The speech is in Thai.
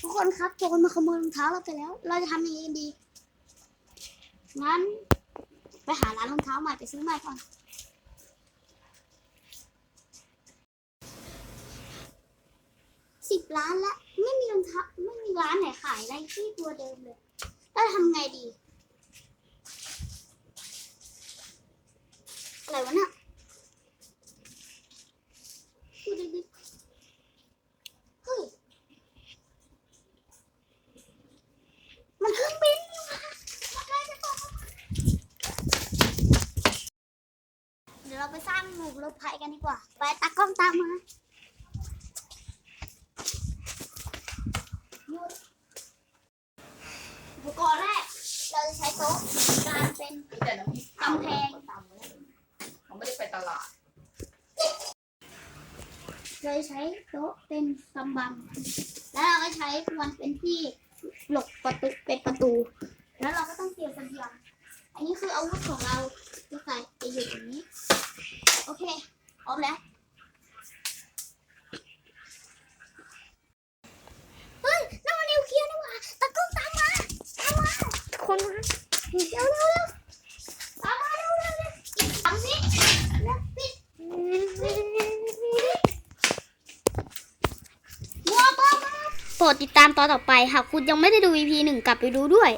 ทุกคนครับโจรมาขโมยรองเท้าเราไปแล้ว เราจะทำยังไงดี งั้น ไปหาร้านรองเท้าใหม่ไปซื้อใหม่ก่อน สิบล้านละ ไม่มีรองเท้าไม่มีร้านไหนขายได้ที่ตัวเดิมเลยแล้วทำไงดี อะไรวะเนี่ยพูดดิเฮ้ย มันเครื่องบินนี่หว่ามันใกล้จะตก เราไปสร้างหมู่รถไฟกันดีกว่า ไปตากล้องตามมาอุปกรณ์แรก เราจะใช้โต๊ะการเป็นแต่น้ำพริกกำแพงเขาไม่ได้ไปตลาด เราจะใช้โต๊ะเป็นกำบัง แล้วเราก็ใช้มันเป็นที่หลบประตูเป็นประตู แล้วเราก็ต้องเตรียมเสบียงอันนี้คืออาวุธของเราที่ใส่อยู่ตรงนี้ โอเคพร้ อมแล้วเฮ้ยนั่นมันนิวเคลียร์นี่หว่าตะกล้งตามมาตามมาคนมาเร็วเร็วเร็วตามมาเร็วเร็วเร็วทำสิแล้วปิดปิดปิดมัวบ้ามาโปรดติดตามตอนต่อไปหากคุณยังไม่ได้ดู EP หนึ่งกลับไปดูด้วย